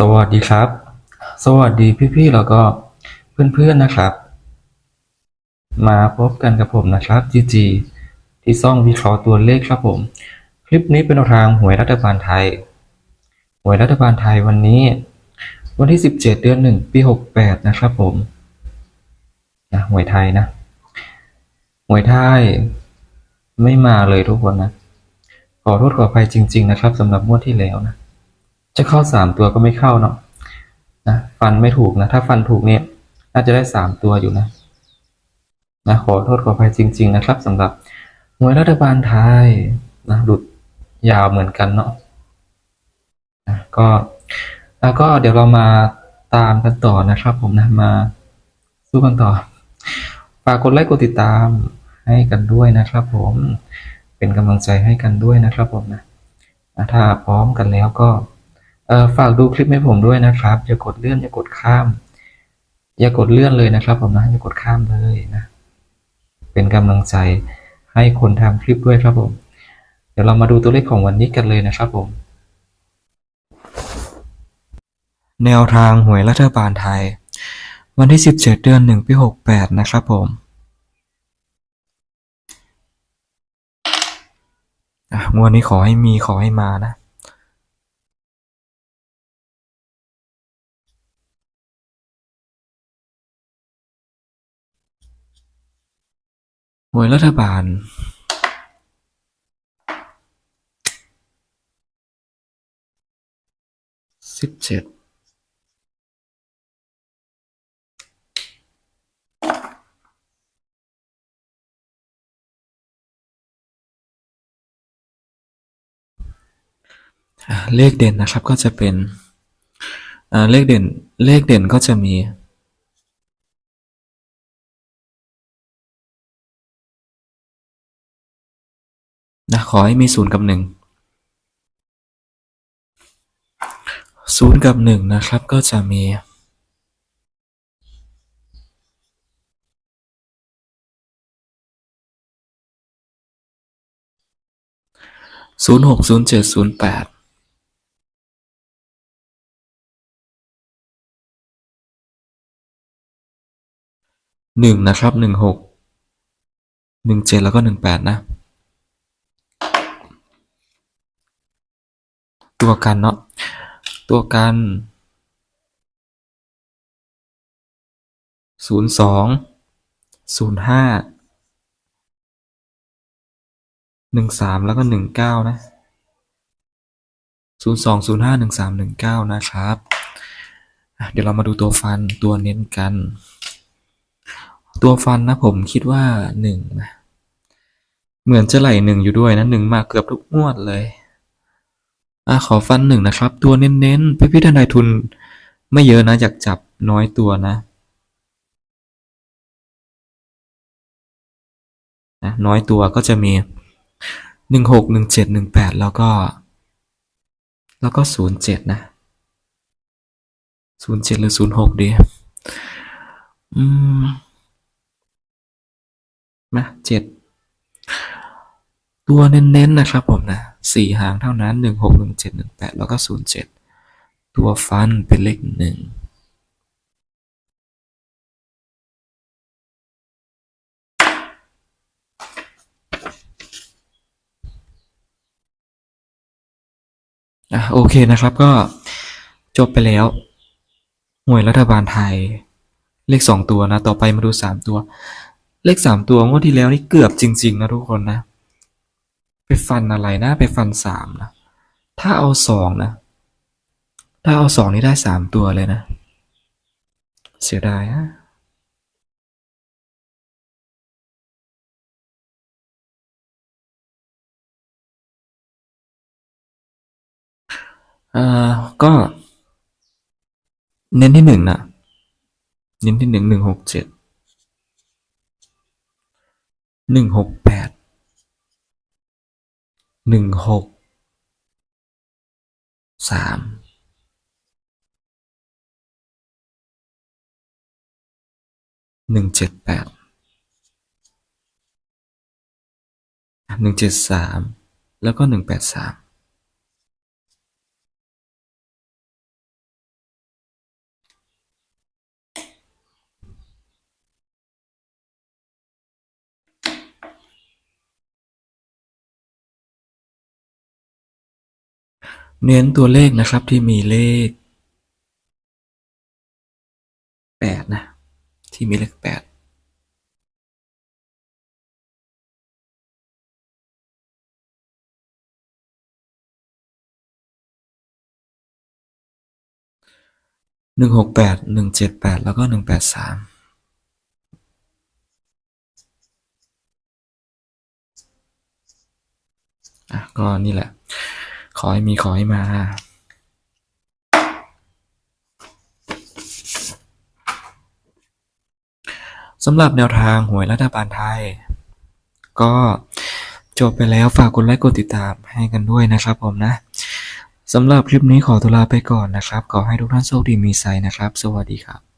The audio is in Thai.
สวัสดีครับ สวัสดีพี่ๆแล้วก็เพื่อนๆนะครับ มาพบกันกับผมนะครับ GG ที่ซ่องวิเคราะห์ตัวเลขครับผม คลิปนี้เป็นทางหวยรัฐบาลไทย หวยรัฐบาลไทยวันนี้ วันที่ 17 เดือน 1 ปี 68 นะครับผมนะหวยไทยนะ หวยไทยไม่มาเลยทุกคนนะ ขอโทษขออภัยจริง ๆ นะครับสำหรับงวดที่แล้วนะ จะเข้าสามตัวก็ไม่เข้าเนาะนะฟันไม่ถูกนะ ถ้าฟันถูกเนี่ย น่าจะได้สามตัวอยู่นะนะขอโทษขออภัยจริง ๆ นะครับสำหรับหน่วยรัฐบาลไทยนะหลุดยาวเหมือนกันเนาะนะก็แล้วก็เดี๋ยวเรามาตามกันต่อนะครับผมนะมาสู้กันต่อฝากกดไลค์กดติดตามให้กันด้วยนะครับผมเป็นกำลังใจให้กันด้วยนะครับผมนะนะถ้าพร้อมกันแล้วก็ ฝากดูคลิปให้ผมด้วยนะครับ อย่ากดเลื่อนอย่ากดข้าม อย่ากดเลื่อนเลยนะครับ ผมนะอย่ากดข้ามเลยนะ เป็นกำลังใจให้คนทำคลิปด้วยครับผม เดี๋ยวเรามาดูตัวเลขของวันนี้กันเลยนะครับผม แนวทางหวยรัฐบาลไทย วันที่ 17 เดือน1ปี68 นะครับผมงวดนี้ขอให้มีขอให้มานะ หวยรัฐบาลสิบเจ็ดเลขเด่นนะครับก็จะเป็นเลขเด่นเลขเด่นก็จะมี นะขอให้มีศูนย์กับหนึ่งศูนย์กับหนึ่งนะครับก็จะมีศูนย์หกศูนย์เจ็ดศูนย์แปดหนึ่งนะครับหนึ่งหกหนึ่งเจ็ดแล้วก็หนึ่งแปดนะ ตัวกันเนาะ ตัวกันศูนย์สองศูนย์ห้าหนึ่งสามแล้วก็หนึ่งเก้านะศูนย์สองศูนย์ห้าหนึ่งสามหนึ่งเก้านะครับ เดี๋ยวเรามาดูตัวฟันตัวเน้นกัน ตัวฟันนะผมคิดว่าหนึ่งนะ เหมือนจะไหลหนึ่งอยู่ด้วยนะหนึ่งมาเกือบทุกงวดเลย อะขอฟันหนึ่งนะครับ ตัวเน้นๆพี่พี่ทนายทุน ไม่เยอะนะอยากจับน้อยตัวนะนะน้อยตัวก็จะมีหนึ่งหกหนึ่งเจ็ดหนึ่งแปดแล้วก็ แล้วก็ศูนย์เจ็ดนะศูนย์เจ็ดหรือศูนย์หกดี อืมนะเจ็ดตัวเน้นๆนะครับผมนะ สี่หางเท่านั้นหนึ่งหกหนึ่งเจ็ดหนึ่งแปดแล้วก็ศูนย์เจ็ดตัวฟันเป็นเลขหนึ่งอะโอเคนะครับก็จบไปแล้วหวยรัฐบาลไทย เลขสองตัวนะ ต่อไปมาดูสามตัว เลขสามตัวงวดที่แล้วนี่เกือบจริง ๆ นะทุกคนนะ ฟันอะไรนะ ไปฟันสามนะ ถ้าเอาสองนะ ถ้าเอาสองนี่ได้สามตัวเลยนะ เสียดายฮะอ่าก็ เน้นที่หนึ่งนะเน้นที่หนึ่งหนึ่งหกเจ็ดหนึ่งหกแปด หนึ่งหกสามหนึ่งเจ็ดแปดหนึ่งเจ็ดสามแล้วก็หนึ่งแปดสาม เน้นตัวเลขนะครับที่มีเลขแปดนะ ที่มีเลขแปดหนึ่งหกแปดหนึ่งเจ็ดแปดแล้วก็หนึ่งแปดสามอะก็นี่แหละ อให้มีขอให้มา สำหรับแนวทางหวยรัฐบาลไทย ก็จบไปแล้วฝากกดไลค์กดติดตามให้กันด้วยนะครับผมนะสำหรับคลิปนี้ขอตัวลาไปก่อนนะครับ ขอให้ทุกท่านโชคดีมีไซนะครับ สวัสดีครับ